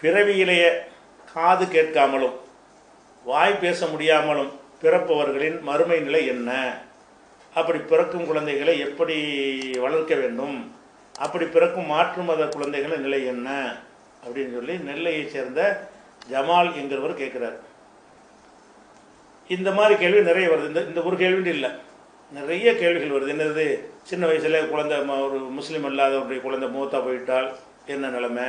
பிறவியிலேயே காது கேட்காமலும் வாய் பேச முடியாமலும் பிறப்பவர்களின் மறுமை நிலை என்ன? அப்படி பிறக்கும் குழந்தைகளை எப்படி வளர்க்க வேண்டும்? அப்படி பிறக்கும் மாற்று மத குழந்தைகளின் நிலை என்ன? அப்படின்னு சொல்லி நெல்லையைச் சேர்ந்த ஜமால் என்கிறவர் கேட்குறார். இந்த மாதிரி கேள்வி நிறைய வருது. இந்த இந்த ஒரு கேள்வின்னு இல்லை. நிறைய கேள்விகள் வருது. என்னது? சின்ன வயசில் குழந்தை ம- ஒரு முஸ்லீம் அல்லாதவருடைய குழந்தை மூத்தா போயிட்டால் என்ன நிலமை?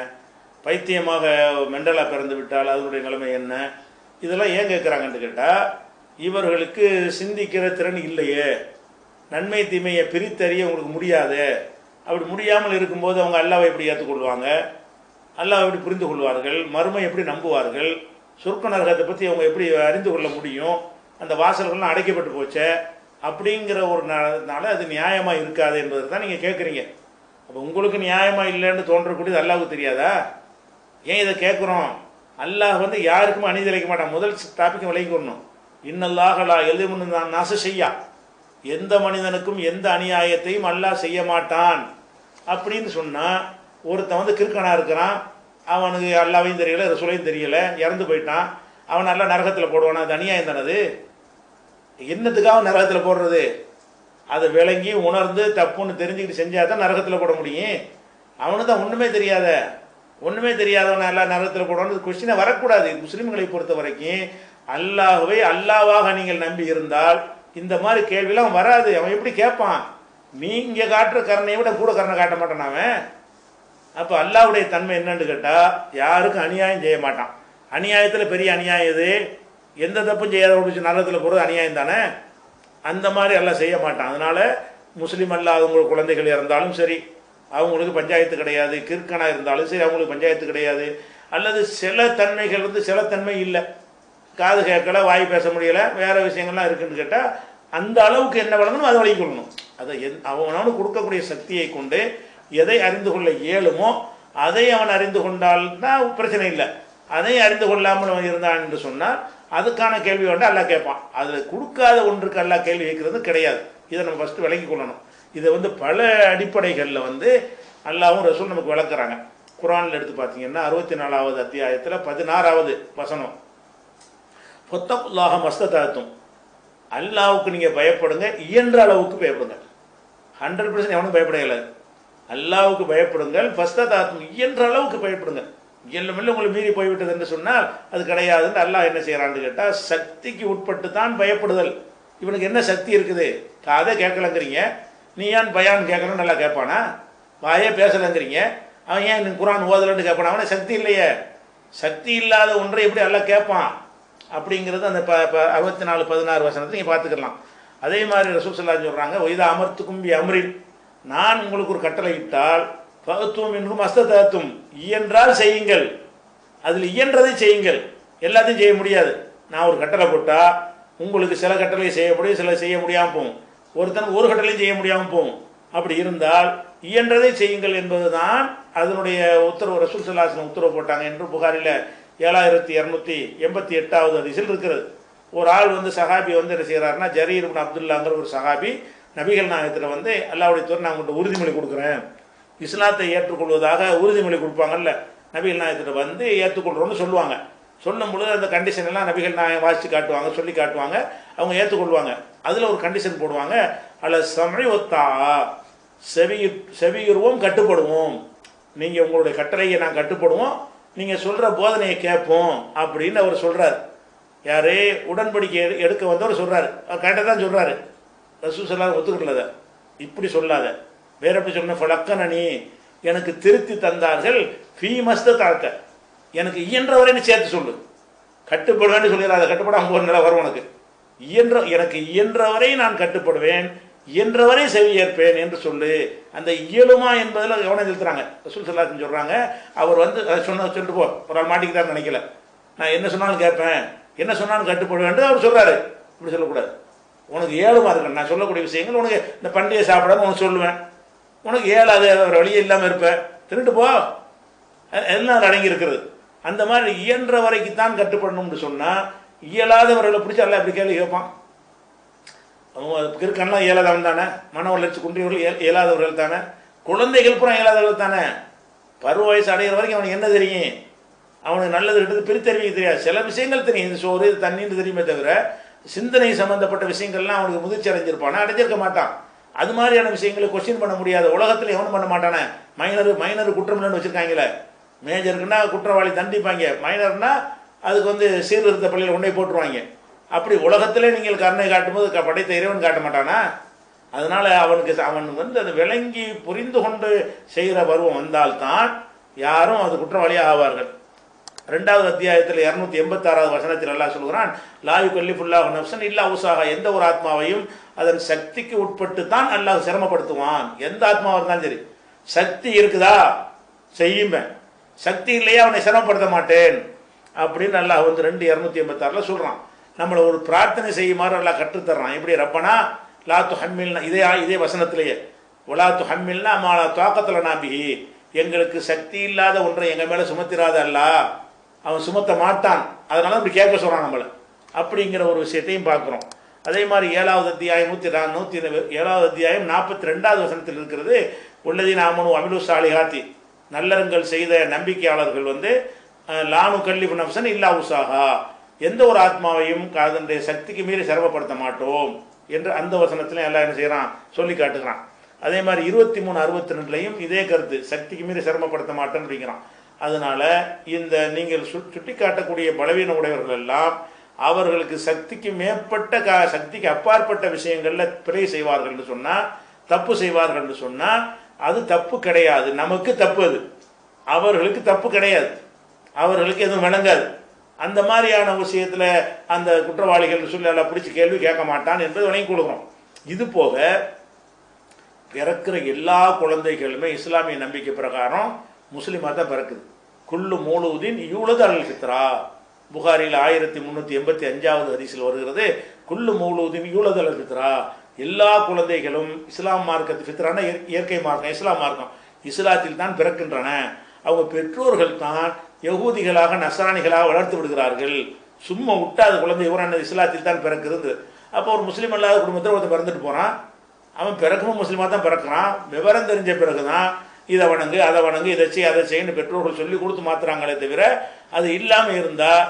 பைத்தியமாக மெண்டலாக பிறந்து விட்டால் அதனுடைய நிலைமை என்ன? இதெல்லாம் ஏன் கேட்குறாங்கன்னு கேட்டால் இவர்களுக்கு சிந்திக்கிற திறன் இல்லையே. நன்மை தீமையை பிரித்தறிய உங்களுக்கு முடியாது. அப்படி முடியாமல் இருக்கும்போது அவங்க அல்லாவை எப்படி ஏற்றுக்கொள்வாங்க? அல்லாஹ் எப்படி புரிந்து கொள்வார்கள்? மருமை எப்படி நம்புவார்கள்? சொர்க்க நரகத்தை பற்றி அவங்க எப்படி அறிந்து கொள்ள முடியும்? அந்த வாசல்கள்லாம் அடைக்கப்பட்டு போச்சே? அப்படிங்கிற ஒரு நாள அது நியாயமாக இருக்காது என்பதை தான் நீங்கள் கேட்குறீங்க. அப்போ உங்களுக்கு நியாயமாக இல்லைன்னு தோன்றக்கூடியது அல்லாவுக்கு தெரியாதா? ஏன் இதை கேட்குறோம்? அல்லாஹ் வந்து யாருக்குமே அநீதி மாட்டான். முதல் டாபிக் விளைக்கணும் இன்னல்லாஹலா எதுவும் நான் நாச செய்யா எந்த மனிதனுக்கும் எந்த அநியாயத்தையும் அல்லாஹ் செய்ய மாட்டான். அப்படின்னு சொன்னால் ஒருத்தன் வந்து கிறுக்கனாக இருக்கிறான். அவனுக்கு அல்லாவையும் தெரியல ரசூலையும் தெரியல இறந்து போயிட்டான். அவன் நல்லா நரகத்தில் போடுவான்? அது அநியாயம் தானது என்னத்துக்காக நரகத்தில் போடுறது? அதை விளங்கி உணர்ந்து தப்புன்னு தெரிஞ்சுக்கிட்டு செஞ்சால் தான் நரகத்தில் போட முடியும். அவனுக்கு தான் ஒன்றுமே தெரியாத. ஒன்றுமே தெரியாதவன் எல்லா நரகத்தில் போடணும் கொஸ்டினை வரக்கூடாது. முஸ்லீம்களை பொறுத்த வரைக்கும் அல்லாஹுவை அல்லாவாக நீங்கள் நம்பி இருந்தால் இந்த மாதிரி கேள்விலாம் வராது. அவன் எப்படி கேட்பான்? நீங்கள் காட்டுற கருணையை விட கூட கருணை காட்ட மாட்டான் அவன். அப்போ அல்லாவுடைய தன்மை என்னன்னு கேட்டால் யாருக்கும் அநியாயம் செய்ய மாட்டான். அநியாயத்தில் பெரிய அநியாயம் இது எந்த தப்பும் செய்யாத முடிச்சு நரகத்தில் போகிறது அநியாயம் தானே? அந்த மாதிரி எல்லாம் செய்ய மாட்டான். அதனால் முஸ்லீம் அல்லாதவங்க குழந்தைகள் இருந்தாலும் சரி அவங்களுக்கு பஞ்சாயத்து கிடையாது கிற்கனாக இருந்தாலும் சரி அவங்களுக்கு பஞ்சாயத்து கிடையாது. அல்லது சில தன்மைகள் வந்து சில தன்மை இல்லை. காது கேட்கல வாய் பேச முடியலை வேறு விஷயங்கள்லாம் இருக்குன்னு கேட்டால் அந்த அளவுக்கு என்ன வழங்கணும் அதை வழங்கிக் கொள்ளணும் அதை என் அவனவனு கொடுக்கக்கூடிய சக்தியை கொண்டு எதை அறிந்து கொள்ள இயலுமோ அதை அவன் அறிந்து கொண்டால் தான் பிரச்சனை இல்லை. அதை அறிந்து கொள்ளாமல் அவன் இருந்தான் என்று சொன்னால் அதுக்கான கேள்வி வந்து அல்லாஹ் கேட்பான். அதில் கொடுக்காத ஒன்றுக்கு எல்லா கேள்வி கேட்கறது கிடையாது. இதை நம்ம ஃபஸ்ட்டு விளங்கி கொள்ளணும். இதை வந்து பல அடிப்படைகளில் வந்து அல்லாவும் ரசூல் நமக்கு விளக்குறாங்க. குரானில் எடுத்து பார்த்தீங்கன்னா அறுபத்தி நாலாவது அத்தியாயத்தில் பதினாறாவது வசனம். பொத்தப்புல்லாக மஸ்தத்தாத்தும் அல்லாவுக்கு நீங்கள் பயப்படுங்க இயன்ற அளவுக்கு பயப்படுங்க. ஹண்ட்ரட் பர்சன்ட் எவனும் பயப்படையில. அல்லாவுக்கு பயப்படுங்கள் ஃபஸ்தத்தாத்தும் இயன்ற அளவுக்கு பயப்படுங்க இயல்ல உங்களை மீறி போய்விட்டது என்று சொன்னால் அது கிடையாதுன்னு அல்லாஹ் என்ன செய்கிறான்னு கேட்டால் சக்திக்கு உட்பட்டு தான் பயப்படுதல். இவனுக்கு என்ன சக்தி இருக்குது? காதை கேட்கலங்கிறீங்க. நீ ஏன் பயான் கேட்கணும் நல்லா கேட்பானா? வாயே பேசலைங்கிறீங்க. அவன் ஏன் நீ குரான் ஓதலன்னு கேட்பான்? அவனே சக்தி இல்லையே. சக்தி இல்லாத ஒன்றை எப்படி நல்லா கேட்பான்? அப்படிங்கிறது அந்த ப ப அறுபத்தி நாலு பதினாறு வசனத்தை நீங்கள் பார்த்துக்கலாம். அதே மாதிரி ரசூல் சொல்கிறாங்க ஒய்தா அமர்த்துக்கும் பி அமரில் நான் உங்களுக்கு ஒரு கட்டளை இட்டால் பகுத்துவம் என்றும் அஸ்ததாத்தும் இயன்றால் செய்யுங்கள். அதில் இயன்றதை செய்யுங்கள். எல்லாத்தையும் செய்ய முடியாது. நான் ஒரு கட்டளை போட்டால் உங்களுக்கு சில கட்டளை செய்ய முடியும் சில செய்ய முடியாமல் போகும். ஒருத்தன் ஒரு கட்டளையும் செய்ய முடியாமல் போகும். அப்படி இருந்தால் இயன்றதை செய்யுங்கள் என்பதுதான் அதனுடைய உத்தரவு. ரசூல் சல்லாசன் உத்தரவு போட்டாங்க. என்று புகாரில் ஏழாயிரத்தி இரநூத்தி எண்பத்தி எட்டாவது அதிசல் இருக்கிறது. ஒரு ஆள் வந்து சஹாபி வந்து என்ன செய்கிறாருன்னா ஜரீர் இப்னு அப்துல்லாங்கிற ஒரு சஹாபி நபிகள் நாயகத்தில் வந்து அல்லாவுடைய துறை நான் உங்கள்கிட்ட உறுதிமொழி கொடுக்குறேன். இஸ்லாத்தை ஏற்றுக்கொள்வதாக உறுதிமொழி கொடுப்பாங்கல்ல. நபிகள் நாயகத்தில் வந்து ஏற்றுக்கொள்கிறோன்னு சொல்லுவாங்க. சொல்லும் பொழுது அந்த கண்டிஷன் எல்லாம் நபிகள் நாயகம் வாசித்து காட்டுவாங்க சொல்லி காட்டுவாங்க அவங்க ஏற்றுக்கொள்வாங்க அதில் ஒரு கண்டிஷன் போடுவாங்க அல்ல சமய ஒத்தா செவியு செவியுறுவோம் கட்டுப்படுவோம். நீங்கள் உங்களுடைய கட்டளையை நான் கட்டுப்படுவோம். நீங்கள் சொல்கிற போதனையை கேட்போம் அப்படின்னு அவர் சொல்கிறார் யார் உடன்படிக்கை எடு- எடுக்க வந்தவர் சொல்கிறார் அவர் கரெக்டாக தான் சொல்கிறாரு ரசூ சொல்லாத ஒத்துக்கிட்டத இப்படி சொல்லாத. வேற எப்படி சொன்ன ஃபலக்கனி எனக்கு திருத்தி தந்தார்கள் ஃபீ மஸ்த தாழ்க்க எனக்கு இயன்றவரைன்னு சேர்த்து சொல்லு. கட்டுப்படுவேன்னு அதை கட்டுப்படாம ஒரு நிலை வரும் உனக்கு. இயன்ற எனக்கு இயன்றவரை நான் கட்டுப்படுவேன் இயன்றவரை செவியேற்பேன் என்று சொல்லு. அந்த இயலுமா என்பதில் கவனம் செலுத்துறாங்க. ரசூல் சல்லாசன் சொல்கிறாங்க அவர் வந்து அதை சொன்ன சொல்லிட்டு போ. ஒரு ஆள் மாட்டிக்கிட்டாருன்னு நினைக்கல. நான் என்ன சொன்னாலும் கேட்பேன். என்ன சொன்னாலும் கட்டுப்படுவேன் அவர் சொல்கிறாரு இப்படி சொல்லக்கூடாது. உனக்கு ஏழுமா இருக்கு நான் சொல்லக்கூடிய விஷயங்கள் உனக்கு இந்த பண்டிகை சாப்பிடாம உனக்கு சொல்லுவேன். உனக்கு ஏழாது வழியே இல்லாமல் இருப்பேன். திருட்டு போ. எல்லாம் அடங்கி இருக்கிறது. அந்த மாதிரி இயன்ற வரைக்கு தான் கட்டுப்படணும்னு சொன்னால் இயலாதவர்களை பிடிச்சி எல்லாம் எப்படி கேள்வி கேட்பான். அவன் கிறுக்கன்லாம் இயலாதவன் தானே. மன வளர்ச்சி குன்றியவர்கள் இயலாதவர்கள் தானே. குழந்தைகள் புறம் இயலாதவர்கள் தானே. பருவ வயசு அடைகிற வரைக்கும் அவனுக்கு என்ன தெரியும்? அவனுக்கு நல்லது கிட்டது பிரித்தறிவிக்க தெரியாது. சில விஷயங்கள் தெரியும். இது சோறு இது தண்ணின்னு தெரியுமே தவிர சிந்தனை சம்பந்தப்பட்ட விஷயங்கள்லாம் அவனுக்கு முதிர்ச்சி அடைஞ்சிருப்பானா. அடைஞ்சிருக்க மாட்டான். அது மாதிரியான விஷயங்களை கொஸ்டின் பண்ண முடியாது. உலகத்தில் எவனும் பண்ண மாட்டானே. மைனர் மைனர் குற்றம் இல்லைன்னு மேஜருக்குன்னா குற்றவாளி தண்டிப்பாங்க. மைனர்னா அதுக்கு வந்து சீர்திருத்த பள்ளியில் உன்னை போட்டுருவாங்க. அப்படி உலகத்திலே நீங்கள் கருணை காட்டும்போது க- படைத்த இறைவன் காட்ட மாட்டானா? அதனால் அவனுக்கு அவன் வந்து அதை விளங்கி புரிந்து கொண்டு செய்கிற பருவம் வந்தால்தான் யாரும் அது குற்றவாளியாக ஆவார்கள். ரெண்டாவது அத்தியாயத்தில் இரநூத்தி எண்பத்தாறாவது வசனத்தில் எல்லாம் சொல்கிறான் லாயு கல்லிஃபுல்லாஹ் நப்சன் இல்லா உசாக எந்த ஒரு ஆத்மாவையும் அதன் சக்திக்கு உட்பட்டு தான் அல்லாஹ் சிரமப்படுத்துவான். எந்த ஆத்மாவாக இருந்தாலும் சரி சக்தி இருக்குதா? செய்யுமே சக்தி இல்லையா? அவனை சிரமப்படுத்த மாட்டேன். அப்படின்னு அல்லாஹ் வந்து ரெண்டு இரநூத்தி எண்பத்தாறில் சொல்கிறான் நம்மளை ஒரு பிரார்த்தனை செய்யுமாறு நல்லா கற்றுத்தர்றான். எப்படி? ரப்பனா லாத்து ஹம்மில்னா இதே இதே வசனத்திலேயே ஒலாத்து ஹம்மில்னா மாலா துவாக்கத்தில் நாபிஹி எங்களுக்கு சக்தி இல்லாத ஒன்றை எங்கள் மேலே சுமத்திராத அல்ல அவன் சுமத்த மாட்டான். அதனால இப்படி கேட்க சொல்கிறான் நம்மளை. அப்படிங்கிற ஒரு விஷயத்தையும் பார்க்குறோம். அதே மாதிரி ஏழாவது அத்தியாயம் நூற்றி நா நூற்றி ஏழாவது அத்தியாயம் நாற்பத்தி ரெண்டாவது வசனத்தில் இருக்கிறது உள்ளதி நாமனு அமிலு சாலிஹாத்தி. நல்லறங்கள் செய்த நம்பிக்கையாளர்கள் வந்து லானு கல்லிபு நப்சன் இல்லா உசாகா எந்த ஒரு ஆத்மாவையும் அதனுடைய சக்திக்கு மீறி சிரமப்படுத்த மாட்டோம் என்று அந்த வசனத்திலும் எல்லாம் என்ன செய்கிறான் சொல்லி காட்டுகிறான். அதே மாதிரி இருபத்தி மூணு அறுபத்தி ரெண்டுலையும் இதே கருத்து. சக்திக்கு மீறி சிரமப்படுத்த மாட்டேன் அப்படிங்கிறான். அதனால இந்த நீங்கள் சு சுட்டி காட்டக்கூடிய பலவீன உடையவர்கள் எல்லாம் அவர்களுக்கு சக்திக்கு மேற்பட்ட கா சக்திக்கு அப்பாற்பட்ட விஷயங்களில் பிழை செய்வார்கள்னு சொன்னால் தப்பு செய்வார்கள்னு சொன்னால் அது தப்பு கிடையாது. நமக்கு தப்பு அது. அவர்களுக்கு தப்பு கிடையாது. அவர்களுக்கு எதுவும் வணங்காது அந்த மாதிரியான விஷயத்தில் அந்த குற்றவாளிகள் சூழ்நிலை பிடிச்சி கேள்வி கேட்க மாட்டான் என்பது வணங்கி கொடுக்குறோம். இது போக பிறக்கிற எல்லா குழந்தைகளுமே இஸ்லாமிய நம்பிக்கை பிரகாரம் முஸ்லீமாக தான் பிறக்குது. குள்ளு மூலுதீன் இவ்வளவு அல் ஃபித்ரா. புகாரில் ஆயிரத்தி முந்நூற்றி எண்பத்தி அஞ்சாவது ஹதீஸில் வருகிறது குல்லு மூலுதீன் இவ்வளவு அல் ஃபித்ரா. எல்லா குழந்தைகளும் இஸ்லாம் மார்க்கத்து ஃபித்ரான இயற்கை மார்க்கம் இஸ்லாம் மார்க்கம் இஸ்லாத்தில் தான் பிறக்கின்றன. அவங்க பெற்றோர்கள் தான் யகூதிகளாக நசராணிகளாக வளர்த்து விடுகிறார்கள். சும்மா விட்டா அது குழந்தை இவரான இஸ்லாத்தில் தான் பிறக்கிறது. அப்போ ஒரு முஸ்லீம் அல்லாத குடும்பத்தில் ஒருத்தன் பிறந்துட்டு போகிறான் அவன் பிறக்கவும் முஸ்லீமாக தான் பிறக்கிறான். விவரம் தெரிஞ்ச பிறகு தான் இதை வணங்கு அதை வணங்கு இதை செய் அதை செய்யன்னு பெற்றோர்கள் சொல்லி கொடுத்து மாத்துறாங்களே தவிர அது இல்லாமல் இருந்தால்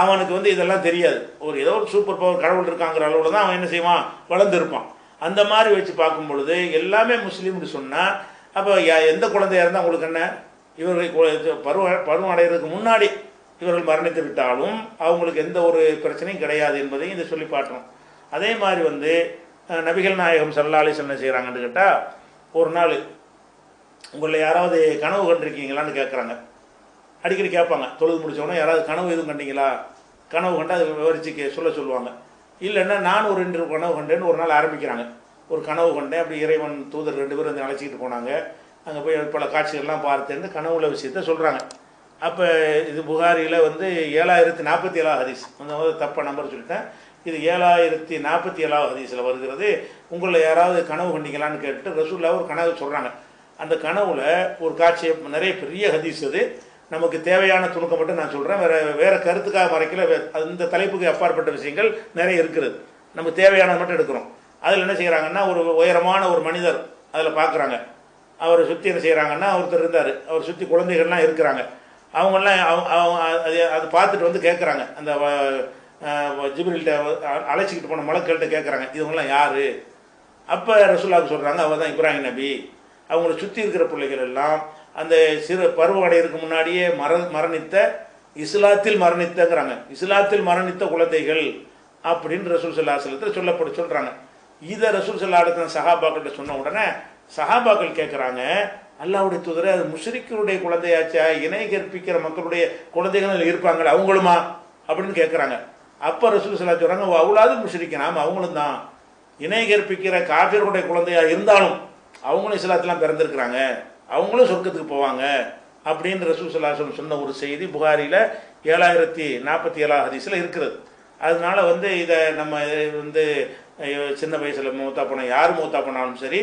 அவனுக்கு வந்து இதெல்லாம் தெரியாது. ஒரு ஏதோ ஒரு சூப்பர் பவர் கடவுள் இருக்காங்கிற அளவில் தான் அவன் என்ன செய்வான்? வளர்ந்துருப்பான். அந்த மாதிரி வச்சு பார்க்கும் பொழுது எல்லாமே முஸ்லீம்னு சொன்னால் அப்போ எந்த குழந்தையாக இருந்தால் உங்களுக்கு என்ன? இவர்கள் பருவ பருவம் அடைகிறதுக்கு முன்னாடி இவர்கள் மரணித்து விட்டாலும் அவங்களுக்கு எந்த ஒரு பிரச்சனையும் கிடையாது என்பதையும் இதை சொல்லி பாட்டணும் அதே மாதிரி வந்து நபிகள் நாயகம் சல்லாலி என்ன செய்கிறாங்கன்னு கேட்டால் ஒரு நாள் உங்களில் யாராவது கனவு கண்டிருக்கீங்களான்னு கேட்குறாங்க அடிக்கடி கேட்பாங்க தொழுது முடிச்சவொடனே யாராவது கனவு எதுவும் கண்டிங்களா? கனவு கண்டு அதை விவரிச்சு கே சொல்ல சொல்லுவாங்க. இல்லைன்னா நான் ஒரு ரெண்டு கனவு கண்டேன்னு ஒரு நாள் ஆரம்பிக்கிறாங்க. ஒரு கனவு கண்டேன் அப்படி இறைவன் தூதர் ரெண்டு பேரும் வந்து அழைச்சிக்கிட்டு போனாங்க. அங்கே போய் பல காட்சிகள்லாம் பார்த்தேன்னு கனவுல விஷயத்த சொல்கிறாங்க அப்போ இது புகாரியில் வந்து ஏழாயிரத்தி நாற்பத்தி ஏழாவது ஹதீஸ். அந்த தப்பாக நம்பர் சொல்லிட்டேன். இது ஏழாயிரத்தி நாற்பத்தி ஏழாவது ஹதீஸில் வருகிறது. உங்களில் யாராவது கனவு கண்டிங்களான்னு கேட்டு ரசூல்லா ஒரு கனவு சொல்கிறாங்க அந்த கனவுல ஒரு காட்சியை நிறைய பெரிய ஹதீஸ் அது. நமக்கு தேவையான துணுக்கம் மட்டும் நான் சொல்கிறேன் வேற வேறு கருத்துக்காக மறைக்கல. வே- அந்த தலைப்புக்கு அப்பாற்பட்ட விஷயங்கள் நிறைய இருக்கிறது நமக்கு தேவையானது மட்டும் எடுக்கிறோம். அதில் என்ன செய்கிறாங்கன்னா ஒரு உயரமான ஒரு மனிதர் அதில் பார்க்குறாங்க. அவரை சுற்றி என்ன செய்கிறாங்கன்னா ஒருத்தர் இருந்தார். அவர் சுற்றி குழந்தைகள்லாம் இருக்கிறாங்க. அவங்கெல்லாம் அவங்க அவங்க அது அதை பார்த்துட்டு வந்து கேட்குறாங்க அந்த ஜிபிரில்கிட்ட அழைச்சிக்கிட்டு போன மலக்கள்கிட்ட கேட்குறாங்க இவங்கெல்லாம் யார்? அப்போ ரசுல்லாவுக்கு சொல்கிறாங்க அவர் தான் இப்ராஹிம் நபி. அவங்கள சுற்றி இருக்கிற பிள்ளைகள் எல்லாம் அந்த சிறு பருவ அடையிறதுக்கு முன்னாடியே மர மரணித்த இஸ்லாத்தில் மரணித்தங்கிறாங்க. இஸ்லாத்தில் மரணித்த குழந்தைகள் அப்படின்னு ரசூல் சல்லா சொல்லத்தில் சொல்கிறாங்க இதை ரசூல் சல்லா சஹாபாக்கள்கிட்ட சஹாபாக்கிட்ட சொன்ன உடனே சஹாபாக்கள் கேட்குறாங்க அல்லாவுடைய தூதரை அது முஷ்ரிக்கருடைய குழந்தையாச்சா இணை கற்பிக்கிற மக்களுடைய குழந்தைகள் இருப்பாங்களே அவங்களுமா? அப்படின்னு கேட்குறாங்க அப்போ ரசூல் சல்லா சொல்கிறாங்க அவ்வளோது முஷ்ரிக்க நாம அவங்களும் தான். இணை கற்பிக்கிற காபியர்களுடைய குழந்தையா இருந்தாலும் அவங்களும் இஸ்லாத்தெலாம் பிறந்திருக்கிறாங்க. அவங்களும் சொர்க்கத்துக்கு போவாங்க அப்படின்னு ரசூல் சல்லாஹம் சொன்ன ஒரு செய்தி புகாரியில் ஏழாயிரத்தி நாற்பத்தி ஏழாவது ஹதீஸில் இருக்கிறது. அதனால வந்து இதை நம்ம வந்து சின்ன வயசில் மூத்தா போன யார் மூத்தா போனாலும் சரி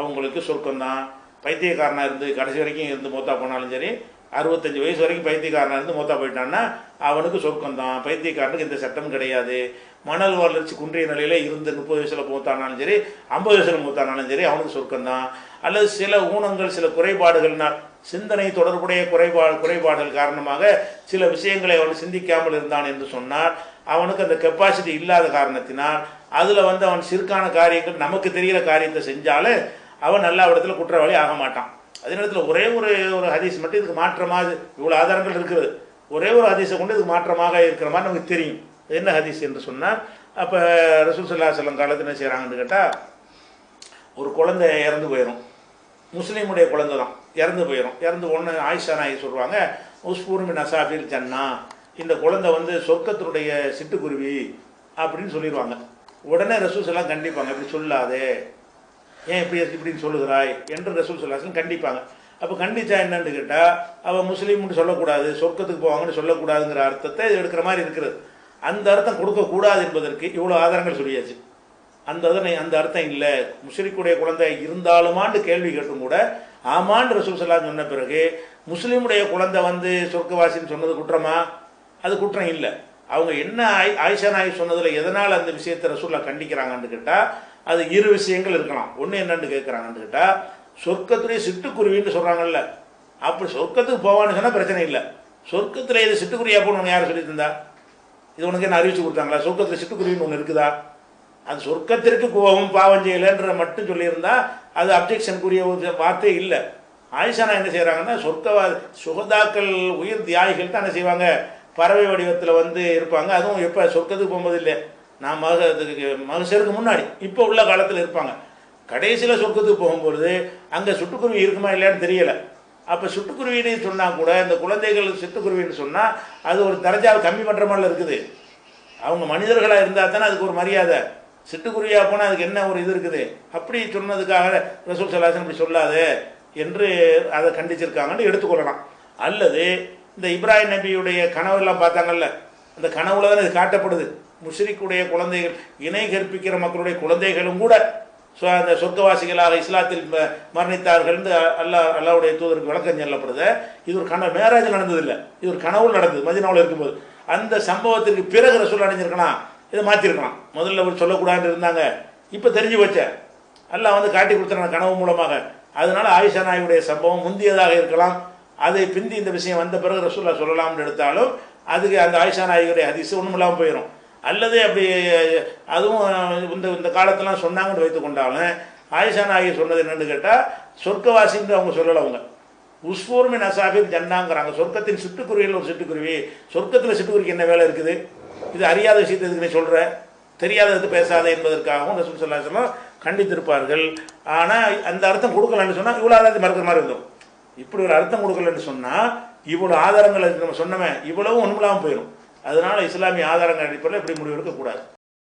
அவங்களுக்கு சொர்க்கம் தான் பைத்தியக்காரனாக இருந்து கடைசி வரைக்கும் இருந்து மூத்தா போனாலும் சரி அறுபத்தஞ்சு வயசு வரைக்கும் பைத்தியக்காரனாக இருந்து மூத்தா போயிட்டான்னா அவனுக்கு சொர்க்கம் தான் பைத்தியக்காரனுக்கு எந்த சட்டமும் கிடையாது. மணல் வளர்ச்சி குன்றிய நிலையில் இருந்து முப்பது வயசில் மூத்தானாலும் சரி ஐம்பது வயசில் மூத்தானாலும் சரி அவனுக்கு சொர்க்கம் தான் அல்லது சில ஊனங்கள் சில குறைபாடுகள்னால் சிந்தனை தொடர்புடைய குறைபாடு குறைபாடுகள் காரணமாக சில விஷயங்களை அவன் சிந்திக்காமல் இருந்தான் என்று சொன்னார் அவனுக்கு அந்த கெப்பாசிட்டி இல்லாத காரணத்தினால் அதில் வந்து அவன் சிறுக்கான காரியங்கள் நமக்கு தெரிகிற காரியத்தை செஞ்சாலும் அவன் நல்ல இடத்துல குற்றவாளி ஆக மாட்டான். அதே நேரத்தில் ஒரே ஒரு ஒரு ஹதீஸ் மட்டும் இதுக்கு மாற்றமாக இவ்வளோ ஆதாரங்கள் இருக்கிறது ஒரே ஒரு ஹதீஸை கொண்டு இதுக்கு மாற்றமாக இருக்கிற மாதிரி நமக்கு தெரியும். என்ன ஹதீஸ் என்று சொன்னால் அப்போ ரசூல் சல்லா செல்லம் காலத்தில் என்ன செய்கிறாங்கன்னு கேட்டால் ஒரு குழந்தை இறந்து போயிடும் முஸ்லீமுடைய குழந்தை தான். இறந்து போயிடும் இறந்து ஒன்று ஆயிஷா நாயி சொல்லுவாங்க உஸ்பூர்மி நசாஃபில் ஜன்னா. இந்த குழந்தை வந்து சொர்க்கத்தினுடைய சிட்டுக்குருவி அப்படின்னு சொல்லிடுவாங்க. உடனே ரசூஸ் எல்லாம் கண்டிப்பாங்க இப்படி சொல்லாதே. ஏன் இப்படி இப்படின்னு சொல்லுகிறாய் என்று ரசூல் சொல்லாசன் கண்டிப்பாங்க. அப்போ கண்டிச்சா என்னன்னு கேட்டால் அவள் முஸ்லீம்னு சொல்லக்கூடாது சொர்க்கத்துக்கு போவாங்கன்னு சொல்லக்கூடாதுங்கிற அர்த்தத்தை இது எடுக்கிற மாதிரி இருக்கிறது. அந்த அர்த்தம் கொடுக்கக்கூடாது என்பதற்கு இவ்வளோ ஆதாரங்கள் சொல்லியாச்சு. அந்த அதனை அந்த அர்த்தம் இல்லை. முஸ்லீக்குடைய குழந்தை இருந்தாலுமான்னு கேள்வி கேட்டும் கூட ஆமான்னு ரசூல் சலாம் சொன்ன பிறகு முஸ்லீமுடைய குழந்தை வந்து சொர்க்கவாசின்னு சொன்னது குற்றமா? அது குற்றம் இல்லை. அவங்க என்ன ஆய் ஆயிஷா நாய் சொன்னதில் எதனால் அந்த விஷயத்தை ரசூல்லா கண்டிக்கிறாங்கன்னு கேட்டால் அது இரு விஷயங்கள் இருக்கலாம். ஒன்று என்னன்னு கேட்குறாங்கன்னு கேட்டால் சொர்க்கத்துடைய சிட்டுக்குருவின்னு சொல்கிறாங்கல்ல அப்படி சொர்க்கத்துக்கு போவான்னு சொன்னால் பிரச்சனை இல்லை. சொர்க்கத்தில் இது சிட்டுக்குருவியாக போகணும்னு யார் சொல்லி தந்தா இது உனக்கு என்ன அறிவிச்சு கொடுத்தாங்களா? சொர்க்கத்தில் சிட்டுக்குருவின்னு ஒன்று இருக்குதா? அது சொர்க்கத்திற்கு கோபம் பாவம் செய்யலைன்ற மட்டும் சொல்லியிருந்தா அது அப்ஜெக்ஷனுக்குரிய ஒரு வார்த்தை இல்லை. ஆயிஷானா என்ன செய்கிறாங்கன்னா சொர்க்கவா சுகதாக்கள் உயிர் தியாகிகள் தான் என்ன செய்வாங்க? பறவை வடிவத்தில் வந்து இருப்பாங்க. அதுவும் எப்போ சொர்க்கத்துக்கு போகும்போது இல்லை. நான் மக அதுக்கு மகசருக்கு முன்னாடி இப்போ உள்ள காலத்தில் இருப்பாங்க. கடைசியில் சொர்க்கத்துக்கு போகும்பொழுது அங்கே சுட்டுக்குருவி இருக்குமா இல்லையான்னு தெரியலை. அப்போ சிட்டுக்குருவின்னு சொன்னால் கூட இந்த குழந்தைகள் சிட்டுக்குருவின்னு சொன்னால் அது ஒரு தரஜாவை கம்மி பண்ணுற மாதிரில இருக்குது. அவங்க மனிதர்களாக இருந்தால் தானே அதுக்கு ஒரு மரியாதை. சிட்டுக்குருவியாக போனால் அதுக்கு என்ன ஒரு இது இருக்குது? அப்படி சொன்னதுக்காக ரசூல் சலாசன் இப்படி சொல்லாது என்று அதை கண்டிச்சிருக்காங்கன்னு எடுத்துக்கொள்ளலாம். அல்லது இந்த இப்ராஹிம் நபியுடைய கனவுலாம் பார்த்தாங்கல்ல அந்த கனவுல தான் இது காட்டப்படுது. முஷ்ரிக்குடைய குழந்தைகள் இணை கற்பிக்கிற மக்களுடைய குழந்தைகளும் கூட ஸோ அந்த சொர்க்கவாசிகளாக இஸ்லாத்தில் மரணித்தார்கள் அல்லாஹ் அல்லாவுடைய தூதருக்கு விளக்கம் சொல்லப்படுது. இது ஒரு கனவு. மேராஜ் நடந்ததில்லை. இது ஒரு கனவு நடந்தது மதினாவில் இருக்கும்போது. அந்த சம்பவத்திற்கு பிறகு ரசூல் அடைஞ்சிருக்கலாம் இதை மாற்றிருக்கலாம் முதல்ல அவர் சொல்லக்கூடாதுன்னு இருந்தாங்க. இப்போ தெரிஞ்சு வச்ச எல்லாம் வந்து காட்டி கொடுத்துறாங்க கனவு மூலமாக. அதனால ஆயிஷா நாயுடைய சம்பவம் முந்தியதாக இருக்கலாம். அதை பிந்தி இந்த விஷயம் வந்த பிறகு ரசூல்லா சொல்லலாம்னு எடுத்தாலும் அதுக்கு அந்த ஆயிஷா நாயகருடைய ஹதீஸ் ஒன்றும் இல்லாமல் போயிடும் அல்லது அப்படி அதுவும் இந்த இந்த காலத்தெல்லாம் சொன்னாங்கன்னு வைத்து கொண்டாலும் ஆயிஷா நாயகி சொன்னது என்னென்னு கேட்டால் சொர்க்கவாசின்னு அவங்க சொல்லலை அவங்க. உஸ்பூர்மின் அசாபின் ஜன்னாங்கிறாங்க சொர்க்கத்தின் சிட்டுக்குருவியில் ஒரு சிட்டுக்குருவி. சொர்க்கத்தில் சிட்டுக்குருவிக்கு என்ன வேலை இருக்குது? இது அறியாத விஷயத்தை எதுக்கு நீ சொல்கிற தெரியாதது பேசாத என்பதற்காகவும் ரசூல் ஸல்லல்லாஹு கண்டித்திருப்பார்கள். ஆனால் அந்த அர்த்தம் கொடுக்கலன்னு சொன்னால் இவ்வளோ ஆதாரத்தை மறக்கிற மாதிரி இருந்தோம் இப்படி ஒரு அர்த்தம் கொடுக்கலன்னு சொன்னால் இவ்வளோ ஆதாரங்கள் நம்ம சொன்னவன் இவ்வளவும் ஒன்றுமில்லாமல் போயிடும் அதனால இஸ்லாமிய ஆதாரங்கள் அடிப்படையில் இப்படி முடிவெடுக்கக்கூடாது